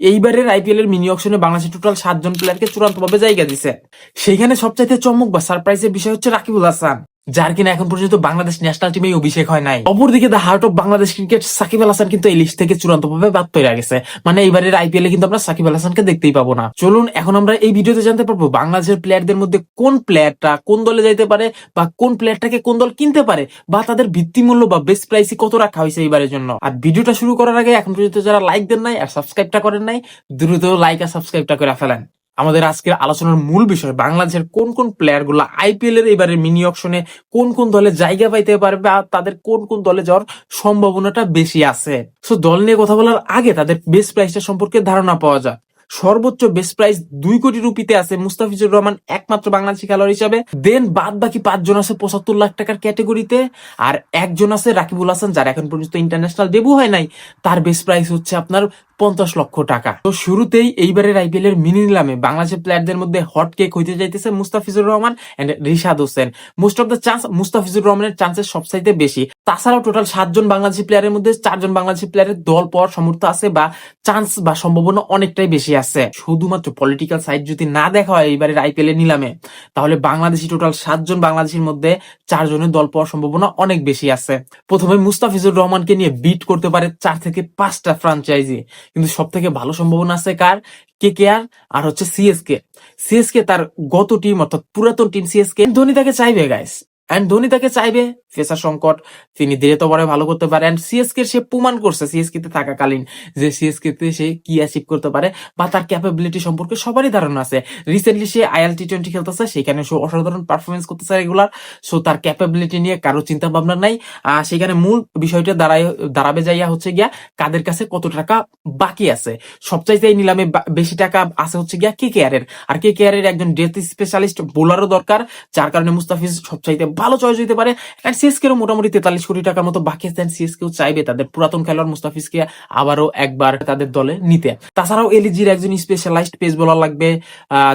এইবারের আইপিএল এর মিনি অকশনে বাংলাদেশের টোটাল সাতজন প্লেয়ারকে চূড়ান্তভাবে জায়গা দিছে। সেখানে সবচাইতে চমক বা সারপ্রাইজের বিষয় হচ্ছে রাকিবুল হাসান। যার কিনা এখন পর্যন্ত বাংলাদেশ ন্যাশনাল টিমে অভিষেক হয় নাই। অপরদিকে the heart of Bangladesh cricket Sakib Al Hasan কিন্তু এই লিস্ট থেকে চূড়ান্ত ভাবে বাদ তৈরি গেছে। মানে এইবারের আইপিএল এ কিন্তু আমরা সাকিব আল হাসানকে দেখতেই পাবো না। চলুন, এখন আমরা এই ভিডিওতে জানতে পারব বাংলাদেশের প্লেয়ারদের মধ্যে কোন প্লেয়ারটা কোন দলে যাইতে পারে বা কোন প্লেয়ারটাকে কোন দল কিনতে পারে বা তাদের ভিত্তিমূল্য বা বেস্ট প্রাইসে কত রাখা হয়েছে এইবারের জন্য। আর ভিডিওটা শুরু করার আগে এখন পর্যন্ত যারা লাইক দেন নাই আর সাবস্ক্রাইবটা করেন নাই, দ্রুত লাইক আর সাবস্ক্রাইবটা করে ফেলেন। আমাদের আজকের আলোচনার মূল বিষয়, বাংলাদেশের কোন কোন প্লেয়ারগুলো আইপিএল এর এবারে মিনি অকশনে কোন কোন দলে জায়গা পাইতে পারবে আর তাদের কোন কোন দলে যাওয়ার সম্ভাবনাটা বেশি আছে? সো দল নিয়ে কথা বলার আগে তাদের বেস্ট প্রাইসটা সম্পর্কে ধারণা পাওয়া যায় সর্বোচ্চ বেস্ট প্রাইস দুই কোটি রুপিতে আছে মুস্তাফিজুর রহমান একমাত্র বাংলাদেশি খেলোয়াড় হিসাবে। দেন বাদ বাকি পাঁচজন আছে পঁচাত্তর লাখ টাকার ক্যাটেগরিতে আর একজন আছে রাকিবুল হাসান, যার এখন পর্যন্ত ইন্টারন্যাশনাল ডেবু হয় নাই। তার বেস্ট প্রাইস হচ্ছে আপনার পঞ্চাশ লক্ষ টাকা। তো শুরুতেই এইবারের আইপিএল এর মিনি নিলামে বাংলাদেশের প্লেয়ারদের মধ্যে হট কেক হইতে যাইতেছে Mustafizur Rahman and Rishad Hossain. Most of the chance Mustafizur রহমানের চান্সেস সবচাইতে বেশি। তাছাড়াও টোটাল সাতজন বাংলাদেশি প্লেয়ারের মধ্যে চারজন বাংলাদেশি প্লেয়ারের দল পাওয়ার সামর্থ্য আছে বা চান্স বা সম্ভাবনা অনেকটাই বেশি আছে। শুধুমাত্র পলিটিক্যাল সাইড যদি না দেখা হয় এইবারের আইপিএল এর নিলামে, তাহলে বাংলাদেশি টোটাল সাতজন বাংলাদেশির মধ্যে চারজনের দল পাওয়ার সম্ভাবনা অনেক বেশি আছে। প্রথমে মুস্তাফিজুর রহমানকে নিয়ে বিট করতে পারে চার থেকে পাঁচটা ফ্রাঞ্চাইজি কিন্তু সব থেকে ভালো সম্ভাবনা আছে কার? কে কে আর আর হচ্ছে সিএসকে সিএসকে তার গত টিম অর্থাৎ পুরাতন টিম সিএসকে ধোনি তাকে চাইবে গাইস এন্ড ধোনি তাকে চাইবে ফেসার সংকট। তিনি ধীরে তবরে ভালো করতে পারে। এন্ড সিএসকে সে প্রমাণ করছে। সিএসকে তে থাকাকালীন যে সিএসকে তে সে কি অ্যাচিভ করতে পারে বা তার ক্যাপাবিলিটি সম্পর্কে সবারই ধারণা আছে। রিসেন্টলি সে আইএল টি টোয়েন্টি খেলতেছে। সেখানে সে অসাধারণ পারফরমেন্স করতেছে রেগুলার সো তার ক্যাপাবিলিটি নিয়ে কারও চিন্তা ভাবনা নাই। আর সেখানে মূল বিষয়টা দাঁড়ায়, দাঁড়াবে যাইয়া হচ্ছে গিয়া কাদের কাছে কত টাকা বাকি আছে। সবচাইতে এই নিলামে বেশি টাকা আছে হচ্ছে গিয়া কে কেয়ারের আর কে কেয়ারের একজন ডেথ স্পেশালিস্ট বোলারও দরকার। যার কারণে মুস্তাফিজ সবচাইতে ভালো চয়েস হইতে পারে। এন্ড সিএসকে মোটামুটি তেতাল্লিশ কোটি টাকার মতো বাকি আছে সিএসকেও চাইবে তাদের পুরাতন খেলোয়াড় মুস্তাফিজকে আবারও একবার তাদের দলে নিতে। তাছাড়াও এলিজির একজন স্পেশালাইজড পেস বোলার লাগবে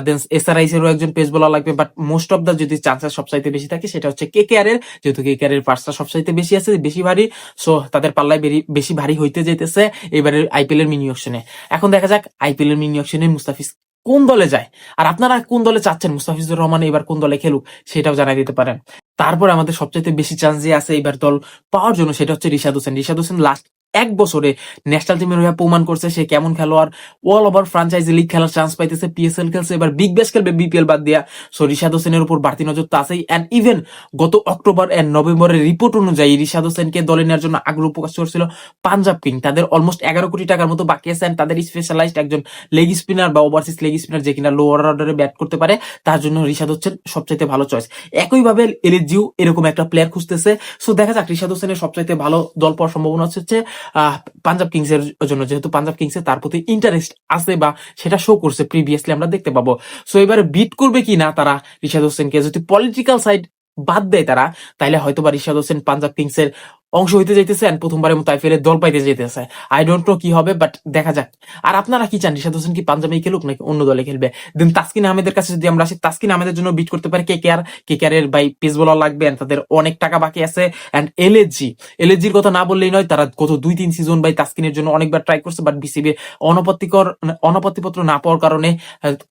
দেন এসআরআইস এরও একজন পেস বোলার লাগবে বাট মোস্ট অফ দা যদি চান্সেস সবচাইতে বেশি থাকে সেটা হচ্ছে কে কে এর, যেহেতু কে কে এর পার্সটা সবচাইতে বেশি আছে, বেশি ভারী সো তাদের পাল্লায় বেশি ভারী হইতে যেতেছে এবারের আইপিএল এর মিনি অকশনে এখন দেখা যাক আইপিএল এর মিনি অকশনে মুস্তাফিজ কোন দলে যায়। আর আপনারা কোন দলে চাচ্ছেন মুস্তাফিজুর রহমান এবার কোন দলে খেলুক, সেটাও জানাই দিতে পারেন তারপর আমাদের সবচাইতে বেশি চান্স যে আছে এবার দল পাওয়ার জন্য সেটা হচ্ছে রিশাদ হোসেন। রিশাদ হোসেন লাস্ট এক বছরে ন্যাশনাল টিমের হয়ে প্রমাণ করছে সে কেমন খেলোয়াড়। অল ওভার ফ্রাঞ্চাইজি লিগ খেলার চান্স পাইতেছে পিএসএল খেলছে, এবার বিগ ব্যাশ খেলবে বিপিএল বাদ দিয়া। সো রিশাদ হোসেনের উপর বাড়তি নজর তো আছেই। অ্যান্ড ইভেন গত অক্টোবর এন্ড নভেম্বরের রিপোর্ট অনুযায়ী রিশাদ হোসেনকে দলে নেওয়ার জন্য আগ্রহ প্রকাশ করছিল পাঞ্জাব কিং। তাদের অলমোস্ট এগারো কোটি টাকার মতো বাকি আছে and তাদের স্পেশালাইজড একজন লেগ স্পিনার বা ওভারসিজ লেগ স্পিনার যে কিনা লোয়ার অর্ডারে ব্যাট করতে পারে, তার জন্য রিশাদ হোসেন সবচাইতে ভালো চয়েস একইভাবে এলএজিও এরকম একটা প্লেয়ার খুঁজতেছে। সো দেখা যাক রিশাদ হোসেনের সবচাইতে ভালো দল পাওয়ার সম্ভাবনা হচ্ছে পাঞ্জাব কিংস এর জন্য, যেহেতু পাঞ্জাব কিংস এর তার প্রতি ইন্টারেস্ট আছে বা সেটা শো করছে প্রিভিয়াসলি আমরা দেখতে পাবো। সো এবারে বিট করবে কি না তারা? রিশাদ হোসেনকে যদি পলিটিক্যাল সাইড বাদ দেয় তারা, তাইলে হয়তো বা রিশাদ হোসেন পাঞ্জাব কিংস এর অংশ হইতে and প্রথমবারের মতো আইপিএল এর দল পাইতে যেতেছে আই ডোন্ট নো কি হবে বাট দেখা যাক। আর আপনারা কি চান রিশাদ হোসেন কি পাঞ্জাবে খেলুক নাকি অন্য দলে খেলবে? দেন তাসকিন আহমেদের কাছে যদি আমরা আসি, তাসকিন আহমেদের জন্য বিট করতে পারে কে কে আর কে কে এর বাই পেস বোলার লাগবে তাদের অনেক টাকা বাকি আছে। এন্ড এলএজি এলএজির কথা না বললেই নয়, তারা গত দুই তিন সিজন বাই তাসকিনের জন্য অনেকবার ট্রাই করছে বাট বিসিবি অনপত্তিকর অনপত্তিপত্র না পাওয়ার কারণে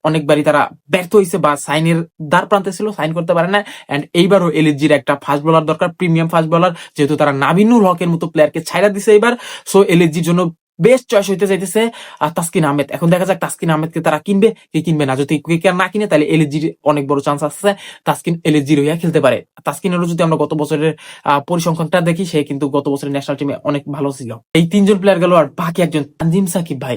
অনেকবারই তারা ব্যর্থ হয়েছে বা সাইনের দ্বার প্রান্তে ছিল, সাইন করতে পারে না। এন্ড এইবারও এলএজির একটা ফাস্ট বোলার দরকার প্রিমিয়াম ফাস্ট বোলার যেহেতু তারা নাবিনুল হকের মতো প্লেয়ারকে ছাইরা দিছে এবার সো এলএসজির জন্য বেস্ট চয়েস হইতে চাইতেছে আর তাসকিন আহমেদ। এখন দেখা যাক তাসকিন আহমেদকে তারা কিনবে, কে কিনবে না। যদি কে না কিনে, তাহলে এলএসজির অনেক বড় চান্স আসছে তাসকিন এলএসজির হইয়া খেলতে পারে। তাসকিনেরও যদি আমরা গত বছরের পরিসংখ্যানটা দেখি, সে কিন্তু গত বছরের ন্যাশনাল টিমে অনেক ভালো ছিল। এই তিনজন প্লেয়ার গেল আর বাকি একজন তানজিম সাকিব ভাই।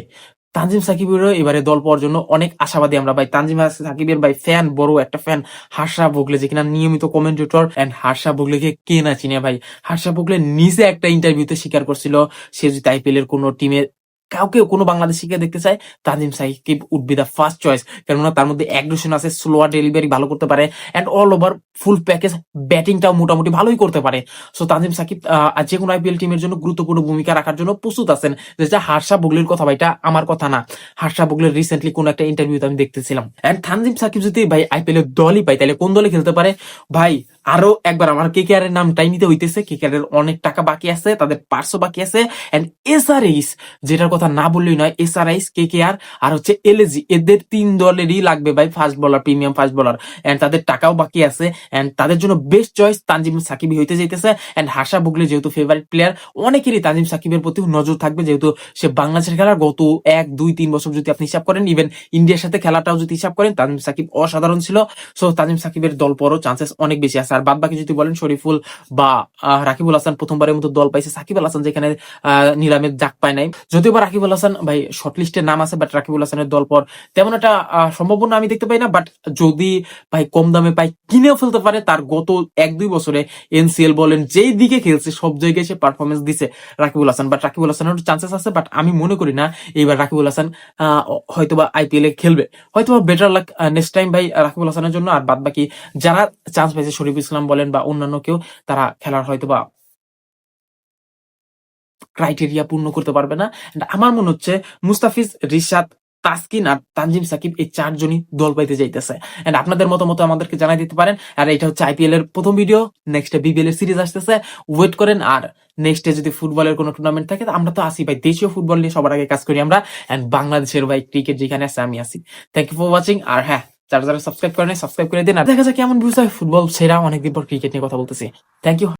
তানজিম সাকিবেরও এবারে দল পাওয়ার জন্য অনেক আশাবাদী আমরা ভাই। তানজিম সাকিবের ভাই ফ্যান, বড় একটা ফ্যান। হার্ষা ভোগলে যে কিনা নিয়মিত কমেন্টেটর অ্যান্ড হার্ষা ভোগলেকে কে না চিনে ভাই? হার্ষা ভোগলে নিজে একটা ইন্টারভিউতে স্বীকার করছিল। সে যদি আইপিএল এর কোনো টিমে কাউকে কোনো বাংলাদেশিকে দেখতে চায়, Tanzim Sakib would be the first choice কেননা তার মধ্যে অ্যাগ্রেশন আছে স্লোয়ার ডেলিভারি ভালো করতে পারে and all over full package ব্যাটিংটাও মোটামুটি ভালোই করতে পারে। সো তানজিম সাকিব যে কোনো আইপিএল টিমের জন্য গুরুত্বপূর্ণ ভূমিকা রাখার জন্য প্রস্তুত আছেন। যেটা হার্ষা বুগলির কথা ভাই এটা আমার কথা না। হার্ষা বুগলির রিসেন্টলি কোন একটা ইন্টারভিউতে আমি দেখতেছিলাম। এন্ড তানজিম সাকিব যদি ভাই আইপিএল এর দলই পাই তাহলে কোন দলে খেলতে পারে? ভাই আরও একবার আমার কে কে আর এর নামটাই নিতে হইতেছে। কে কে আর এর অনেক টাকা বাকি আছে, তাদের পার্সও বাকি আছে। এন্ড এসআরএইস যেটার কথা না বললেই নয় এসআরআইস কে কে আর হচ্ছে এলএজি এদের তিন দলেরই লাগবে ভাই fast bowler premium fast bowler and তাদের টাকাও বাকি আছে। এন্ড তাদের জন্য বেস্ট চয়েস তানজিম সাকিবই হইতে যাইতেছে। এন্ড হাসা বুগলি যেহেতু ফেভারিট প্লেয়ার অনেকেরই তানজিম সাকিবের প্রতি নজর থাকবে যেহেতু সে বাংলাদেশের খেলার গত এক, দুই, তিন বছর যদি আপনি হিসাব করেন ইভেন ইন্ডিয়ার সাথে খেলাটাও যদি হিসাব করেন, তানজিম সাকিব অসাধারণ ছিল। সো তানজিম সাকিবের দল পরও চান্সেস অনেক বেশি আছে। আর বাদ বাকি যদি বলেন শরীফুল বা রাকিবুল হাসান প্রথমবারের মতো দল পাইছে। সাকিব আল হাসান যেখানে আহ, নিলামের জাক পায় নাই। যদিও বা রাকিবুল হাসান ভাই শর্টলিস্টে নাম আছে বাট রাকিবুল হাসানের দল পর তেমন একটা সম্ভাবনা আমি দেখতে পাই না। বাট যদি ভাই কম দামে পাই কিনেও ফেলতে পারে তার গত এক দুই বছরে এনসিএল বলেন যেই দিকে খেলছে সব জায়গায় সে পারফরমেন্স দিছে রাকিবুল হাসান। বাট রাকিবুল হাসানের চান্সেস আছে বাট আমি মনে করি না এইবার রাকিবুল হাসান হয়তোবা আইপিএল এ খেলবে। হয়তোবা বেটার লাক নেক্সট টাইম ভাই রাকিবুল হাসানের জন্য। আর বাদ বাকি যারা চান্স পাইছে শরীফ ইসলাম বলেন বা অন্যান্য কেউ, তারা খেলার হয়তোবা ক্রাইটেরিয়া পূর্ণ করতে পারবে না। আমার মনে হচ্ছে মুস্তাফিজ, রিশাদ, তাসকিন আর তানজিম সাকিব এই চারজনই দল পাইতে যাইতেছে। এন্ড আপনাদের মতামত আমাদেরকে জানাই দিতে পারেন। আর এটা হচ্ছে আইপিএল এর প্রথম ভিডিও নেক্সট বিবিএল এর সিরিজ আসতেছে। ওয়েট করেন আর নেক্সটে যদি ফুটবলের কোনো টুর্নামেন্ট থাকে, আমরা তো আসি ভাই। দেশীয় ফুটবল নিয়ে সবার আগে কাজ করি আমরা। এন্ড বাংলাদেশের ভাই ক্রিকেট যেখানে আছে, আমি আসি থ্যাংক ইউ ফর ওয়াচিং আর হ্যাঁ যারা যারা সাবস্ক্রাইব করেন সাবস্ক্রাইব করে দিন। আর দেখা যাক কেমন ভিউজ হয়, ফুটবল সেরা অনেকদিন পর ক্রিকেট নিয়ে কথা বলতেছি। Thank you